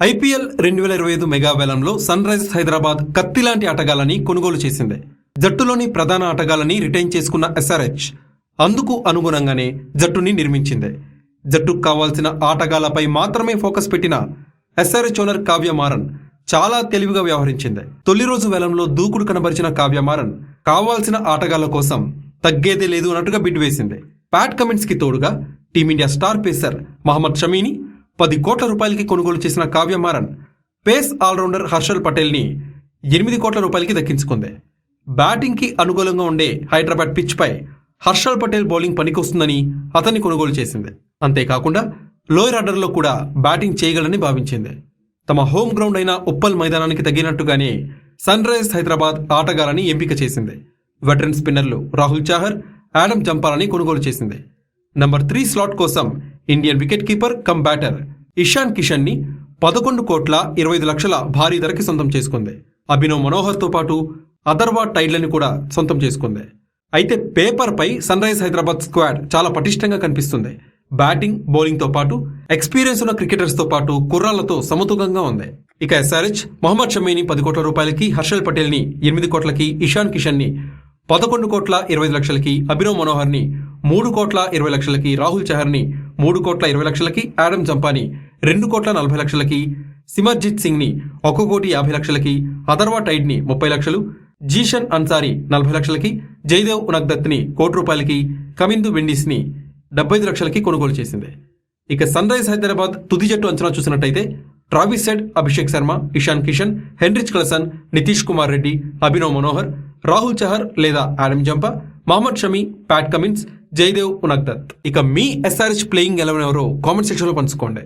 IPL రెండు వేల ఇరవై ఐదు మెగా వేలంలో సన్ రైజర్స్ హైదరాబాద్ కత్తి లాంటి ఆటగాళ్ళని కొనుగోలు చేసింది. జట్టులోని ప్రధాన ఆటగాళ్ళని రిటైన్ చేసుకున్న ఎస్ఆర్హెచ్ అందుకు అనుగుణంగానే జట్టుని నిర్మించింది. జట్టుకు కావాల్సిన ఆటగాళ్ళపై మాత్రమే ఫోకస్ పెట్టిన ఎస్ఆర్హెచ్ ఓనర్ కావ్యమారన్ చాలా తెలివిగా వ్యవహరించింది. తొలి రోజు వేలంలో దూకుడు కనబరిచిన కావ్యమారన్ కావాల్సిన ఆటగాళ్ళ కోసం తగ్గేదే లేదు అన్నట్టుగా బిడ్ వేసింది. ప్యాట్ కమెంట్స్కి తోడుగా team India star pacer Mohammed షమీని పది కోట్ల రూపాయలకి కొనుగోలు చేసిన కావ్య మారన్ పేస్ ఆల్రౌండర్ హర్షల్ పటేల్ని ఎనిమిది కోట్ల రూపాయలకి దక్కించుకుంది. బ్యాటింగ్కి అనుకూలంగా ఉండే హైదరాబాద్ పిచ్పై హర్షల్ పటేల్ బౌలింగ్ పనికొస్తుందని అతన్ని కొనుగోలు చేసింది. అంతేకాకుండా లోయర్ ఆర్డర్లో కూడా బ్యాటింగ్ చేయగలని భావించింది. తమ హోమ్ గ్రౌండ్ అయిన ఉప్పల్ మైదానానికి తగినట్టుగానే సన్ రైజర్స్ హైదరాబాద్ ఆటగాళ్ళని ఎంపిక చేసింది. వెటరన్ స్పిన్నర్లు రాహుల్ చాహర్ యాడమ్ జంపాలని కొనుగోలు చేసింది. నంబర్ త్రీ స్లాట్ కోసం Indian wicket keeper cum batter Ishan కిషన్ని పదకొండు కోట్ల ఇరవై ఐదు లక్షల భారీ ధరకి సొంతం చేసుకుంది. అభినవ్ మనోహర్తో పాటు అదర్వా టైడ్లని కూడా సొంతం చేసుకుంది. అయితే పేపర్ పై సన్ రైజ్ హైదరాబాద్ స్క్వాడ్ చాలా పటిష్టంగా కనిపిస్తుంది. బ్యాటింగ్ బౌలింగ్తో పాటు ఎక్స్పీరియన్స్ ఉన్న క్రికెటర్స్తో పాటు కుర్రాళ్ళతో సమతులంగా ఉంది. ఇక ఎస్ఆర్హెచ్ మొహమ్మద్ షమీని పది కోట్ల రూపాయలకి హర్షల్ పటేల్ని ఎనిమిది కోట్లకి ఇషాన్ కిషన్ని పదకొండు కోట్ల ఇరవై లక్షలకి అభినవ్ మనోహర్ని మూడు కోట్ల ఇరవై లక్షలకి రాహుల్ చహర్ని మూడు కోట్ల ఇరవై లక్షలకి ఆడమ్ జంపాని రెండు కోట్ల నలభై లక్షలకి సిమర్జిత్ సింగ్ని ఒక కోటి యాభై లక్షలకి అదర్వా టైడ్ని ముప్పై లక్షలు జీషన్ అన్సారీ నలభై లక్షలకి జయదేవ్ ఉనగ్దత్ని కోటి రూపాయలకి కమిందు విండీస్ని డెబ్బై ఐదు లక్షలకి కొనుగోలు చేసింది. ఇక సన్ రైజ్ హైదరాబాద్ తుది జట్టు అంచనా చూసినట్టయితే Travis Head Abhishek Sharma Ishan Kishan Heinrich Klaasen Nitish Kumar Reddy Abhinav Manohar Rahul Chahar లేదా Adam Zampa Mohammed Shami Pat Cummins Jaydev Unadkat ఇక మీ ఎస్ఆర్హెచ్ ప్లేయింగ్ ఎలవన్ ఎవరో కామెంట్ సెక్షన్లో పంచుకోండి.